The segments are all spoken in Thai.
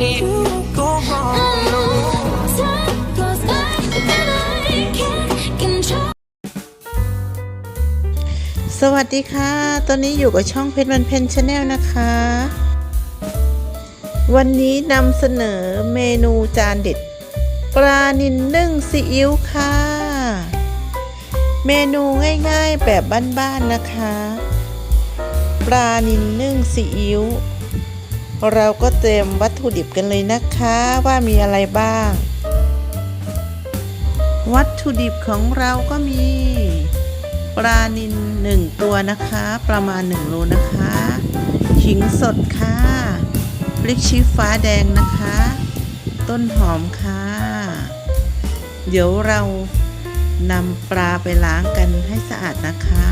it go wrong. No. สวัสดีค่ะ ตอนนี้อยู่กับช่องเพชรวันเพนชาแนลนะคะ วันนี้นำเสนอเมนูจานเด็ด ปลานิลนึ่งซีอิ๊วค่ะ เมนูง่ายๆแบบบ้านๆนะคะ ปลานิลนึ่งซีอิ๊ว เราก็เตรียมวัตถุดิบกันเลยนะคะว่ามีอะไรบ้าง วัตถุดิบของเราก็มีปลานิลหนึ่งตัวนะคะ ประมาณ1โลนะคะขิงสดค่ะพริกชี้ฟ้าแดงนะคะ ต้นหอมค่ะ เดี๋ยวเรานำปลาไปล้างกันให้สะอาดนะคะ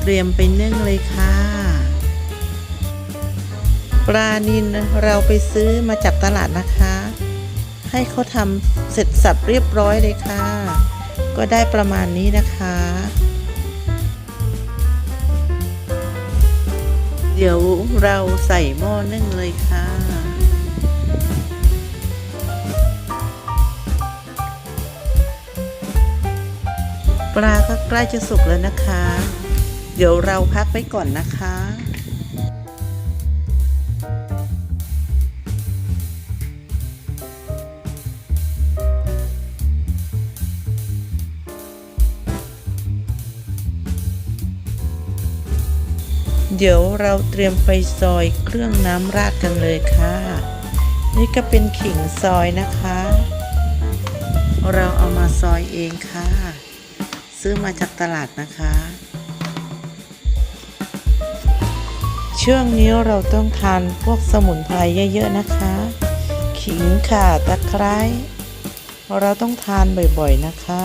เตรียมไปนึ่งเลยค่ะ ลานิลเราไปซื้อมาจากตลาดนะคะ ให้เขาทำเสร็จสับเรียบร้อยเลยค่ะ ก็ได้ประมาณนี้นะคะ เดี๋ยวเราใส่หม้อนึ่งเลยค่ะปลาก็ใกล้จะสุกแล้วนะคะ เดี๋ยวเราพักไว้ก่อนนะคะ เดี๋ยวเราเตรียมไปซอยเครื่องน้ำราดกันเลยค่ะ นี่ก็เป็นขิงซอยนะคะ เราเอามาซอยเองค่ะ ซื้อมาจากตลาดนะคะ ช่วงนี้เราต้องทานพวกสมุนไพรเยอะๆนะคะ ขิงข่าตะไคร้เราต้องทานบ่อยๆนะคะ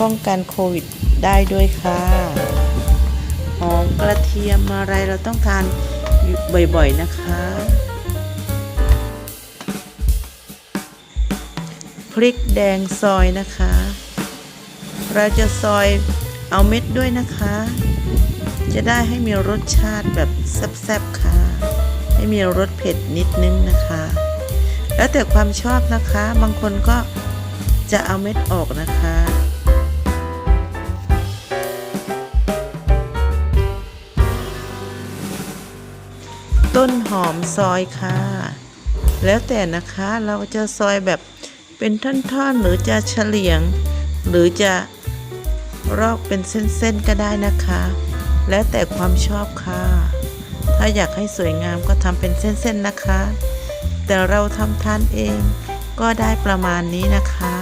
ป้องกันโควิดได้ด้วยค่ะ กระเทียมอะไรเราต้องทานบ่อยๆนะคะ พริกแดงซอยนะคะ เราจะซอยเอาเม็ดด้วยนะคะ จะได้ให้มีรสชาติแบบแซ่บๆค่ะ ให้มีรสเผ็ดนิดนึงนะคะ แล้วแต่ความชอบนะคะ บางคนก็จะเอาเม็ดออกนะคะ ต้นหอมซอยค่ะ แล้วแต่นะคะเราจะซอยแบบเป็นท่อนๆ หรือจะเฉลียง หรือจะรอกเป็นเส้นๆก็ได้นะคะ แล้วแต่ความชอบค่ะ ถ้าอยากให้สวยงามก็ทำเป็นเส้นๆนะคะ แต่เราทำทานเองก็ได้ประมาณนี้นะคะ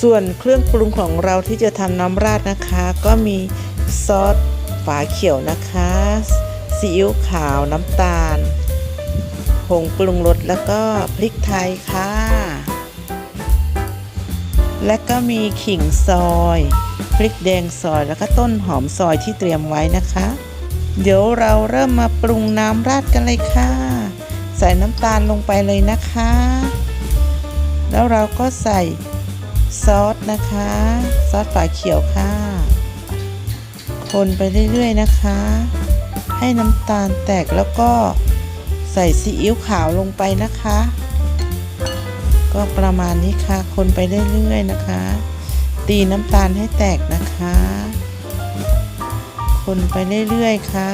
ส่วนเครื่องปรุงของเราที่จะทำน้ำราดนะคะ ก็มีซอสฝาเขียวนะคะซีอิ๊วขาวน้ำตาลผงปรุงรสแล้วก็พริกไทยค่ะ และก็มีขิงซอยพริกแดงซอยแล้วก็ต้นหอมซอยที่เตรียมไว้นะคะ เดี๋ยวเราเริ่มมาปรุงน้ำราดกันเลยค่ะ ใส่น้ำตาลลงไปเลยนะคะ แล้วเราก็ใส่ ซอสนะคะ ซอสฝาเขียวค่ะ คนไปเรื่อยๆนะคะ ให้น้ำตาลแตกแล้วก็ใส่ซีอิ๊วขาวลงไปนะคะ ก็ประมาณนี้ค่ะ คนไปเรื่อยๆนะคะ ตีน้ำตาลให้แตกนะคะ คนไปเรื่อยๆค่ะ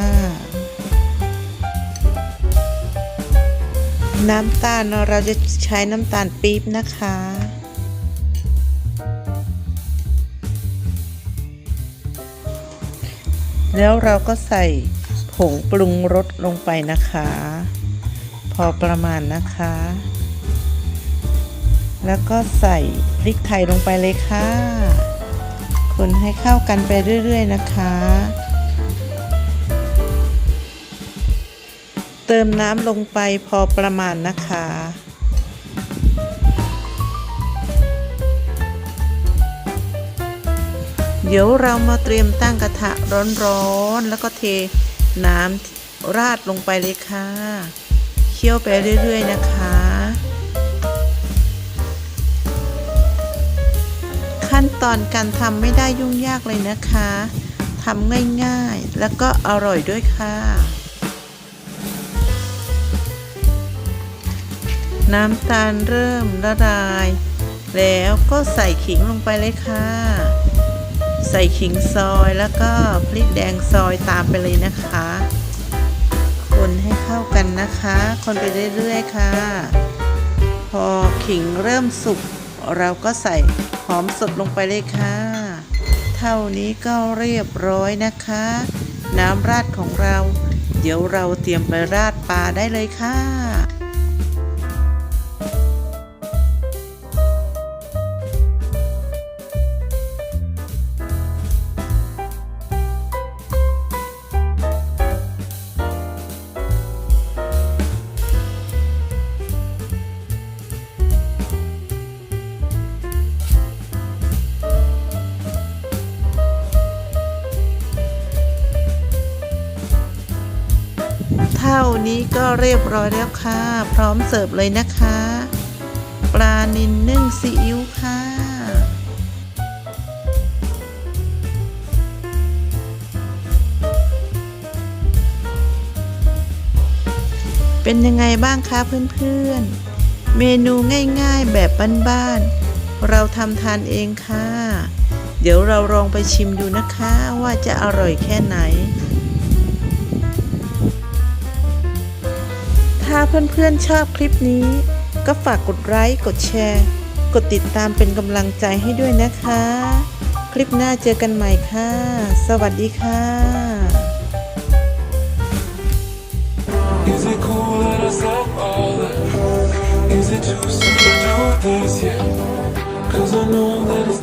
น้ำตาลเราจะใช้น้ำตาลปี๊บนะคะ แล้วเราก็ใส่ผงปรุงรสลงไปนะคะ พอประมาณนะคะ แล้วก็ใส่พริกไทยลงไปเลยค่ะ คนให้เข้ากันไปเรื่อยๆนะคะ เติมน้ำลงไปพอประมาณนะคะ ดี๋ยวเรามาเตรียมตั้งกระทะร้อนๆ แล้วก็เทน้ำราดลงไปเลยค่ะ เคี่ยวไปเรื่อยๆนะคะ ขั้นตอนการทำไม่ได้ยุ่งยากเลยนะคะทำง่ายๆ แล้วก็อร่อยด้วยค่ะ น้ำตาลเริ่มละลาย แล้วก็ใส่ขิงลงไปเลยค่ะ ใส่ขิงซอยแล้วก็พริกแดงซอยตามไปเลยนะคะ คนให้เข้ากันนะคะ คนไปเรื่อยๆค่ะ พอขิงเริ่มสุกเราก็ใส่หอมสดลงไปเลยค่ะ เท่านี้ก็เรียบร้อยนะคะ น้ำราดของเรา เดี๋ยวเราเตรียมไปราดปลาได้เลยค่ะ นี้ก็เรียบร้อยแล้วค่ะ พร้อมเสิร์ฟเลยนะคะ ปลานิลนึ่งซีอิ๊วค่ะเป็นยังไงบ้างคะเพื่อนๆ เมนูง่ายๆแบบบ้านๆ เราทำทานเองค่ะ เดี๋ยวเราลองไปชิมดูนะคะว่าจะอร่อยแค่ไหน ถ้าเพื่อนๆชอบคลิปนี้ ก็ฝากกดไลค์กดแชร์ กดติดตามเป็นกำลังใจให้ด้วยนะคะ คลิปหน้าเจอกันใหม่ค่ะ สวัสดีค่ะ Is it cool that I said all that? Is it too soon to do this yet? Cause I know that it's